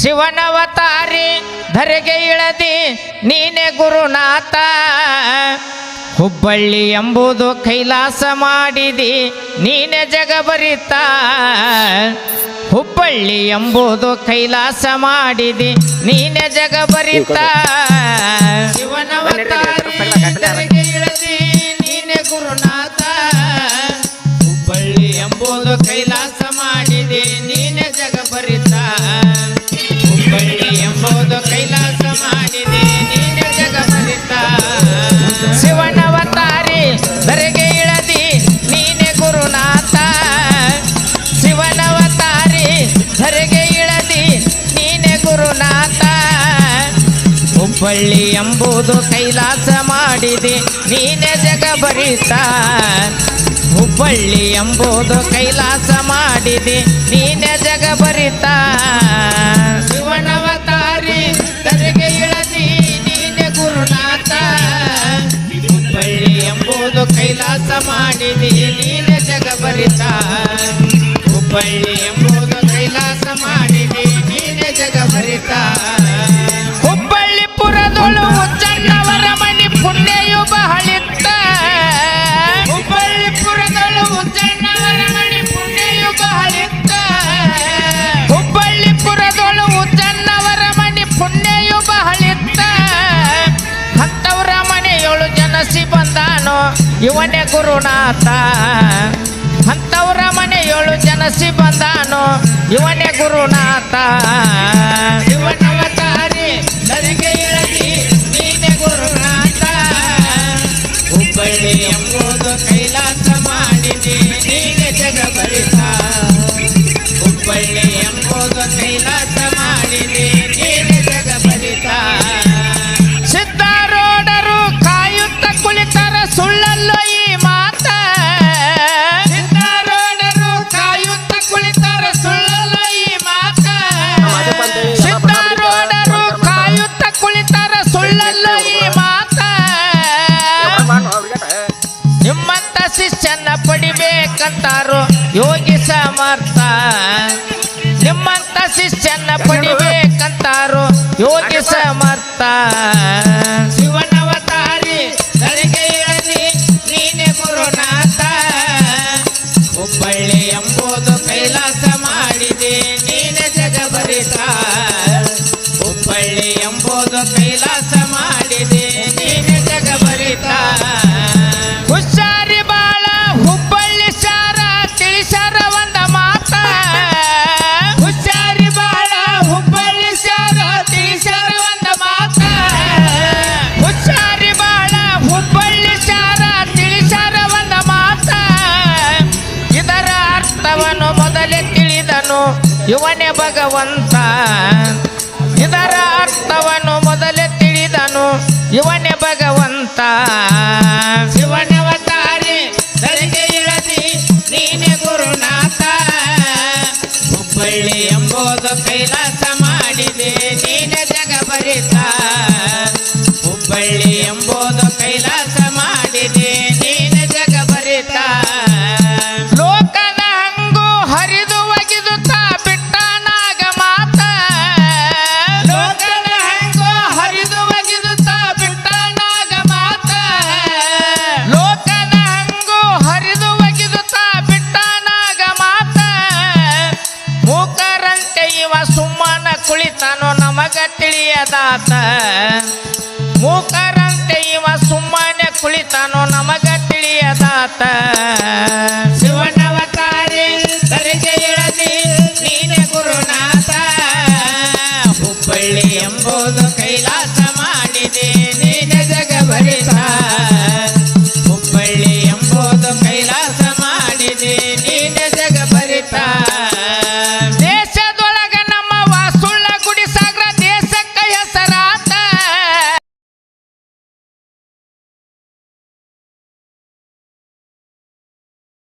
ಶಿವನವತಾರಿ ಧರೆಗೆ ಇಳದಿ ನೀನೆ ಗುರುನಾಥ. ಹುಬ್ಬಳ್ಳಿ ಎಂಬುದು ಕೈಲಾಸ ಮಾಡಿದಿ, ನೀನೆ ಜಗಬರಿತ ಹುಬ್ಬಳ್ಳಿ ಎಂಬುದು ಕೈಲಾಸ ಮಾಡಿದಿ, ನೀನೆ ಜಗಬರಿತ ಹುಬ್ಬಳ್ಳಿ ಎಂಬುದು ಕೈಲಾಸ ಮಾಡಿದೆ. ನೀನೆ ಜಗಬರಿತ ಹುಬ್ಬಳ್ಳಿ ಎಂಬುದು ಕೈಲಾಸ ಮಾಡಿದೆ. ನೀನೆ ಜಗಬರಿತ ಶಿವನವತಾರಿ ಧರೆಗೆ ಇಳದಿ ನೀನೆ ಗುರುನಾಥ. ಹುಬ್ಬಳ್ಳಿ ಎಂಬುದು ಕೈಲಾಸ ಮಾಡಿದೆ. ನೀನೆ ಜಗಬರಿತ ಹುಬ್ಬಳ್ಳಿ ಎಂಬುದು ಕೈಲಾಸ ಇವನೇ ಗುರುನಾಥ. ಅಂಥವ್ರ ಮನೆ ಏಳು ಜನಸಿ ಬಂದಾನೋ. ಇವನೇ ಗುರುನಾಥ. ಇವನವತಾರಿ ನರಿಗೆ ಇಳದಿ ನೀನೆ ಗುರುನಾಥ. ಹುಬ್ಬಳ್ಳಿ ಎಂಬುದು ಕೈಲಾಸ ಮಾಡಿದೆ, ನೀನೆ ಜಗಬರಿತ ಹುಬ್ಬಳ್ಳಿ ಎಂಬುದು ಕೈಲಾಸ ಪಡಿಬೇಕಂತಾರು ಯೋಗಿ ಸಮರ್ಥ ನಿಮ್ಮಂತ ಶಿಷ್ಯನ ಪಡಿಬೇಕಂತಾರು? ಯೋಗಿ ಸಮರ್ಥ ಶಿವನವತಾರಿ ಇಳದಿ ನೀನೆ ಗುರುನಾಥ. ಹುಬ್ಬಳ್ಳಿ ಎಂಬುದು ಕೈಲಾಸ ಮಾಡಿದೆ, ನೀನೆ ಜಗಬರಿತ ಹುಬ್ಬಳ್ಳಿ ಎಂಬುದು ಕೈಲಾಸ ಇವನೇ ಭಗವಂತ. ಇದರ ಅರ್ಥವನ್ನು ಮೊದಲೇ ತಿಳಿದನು. ಇವನೇ ಭಗವಂತ. ಶಿವನವತಾರಿ ಧರೆಗೆ ಇಳದಿ, ನೀನೆ ಗುರುನಾಥ. ಹುಬ್ಬಳ್ಳಿ ಎಂಬುದು ಕೈಲಾಸ ಮಾಡಿದೆ, ನೀನೆ ಜಗಬರಿತ ಹುಬ್ಬಳ್ಳಿ ತಿಳಿಯದಾತ ಮೂಕರಂತೆ ಇವ ಸುಮ್ಮನೆ ಕುಳಿತಾನೋ ನಮಗ ತಿಳಿಯದಾತ. ಶಿವನವತಾರಿ ಇಳದಿ ಗುರುನಾಥ. ಹುಬ್ಬಳ್ಳಿ ಎಂಬುದು ಕೈಲಾಸ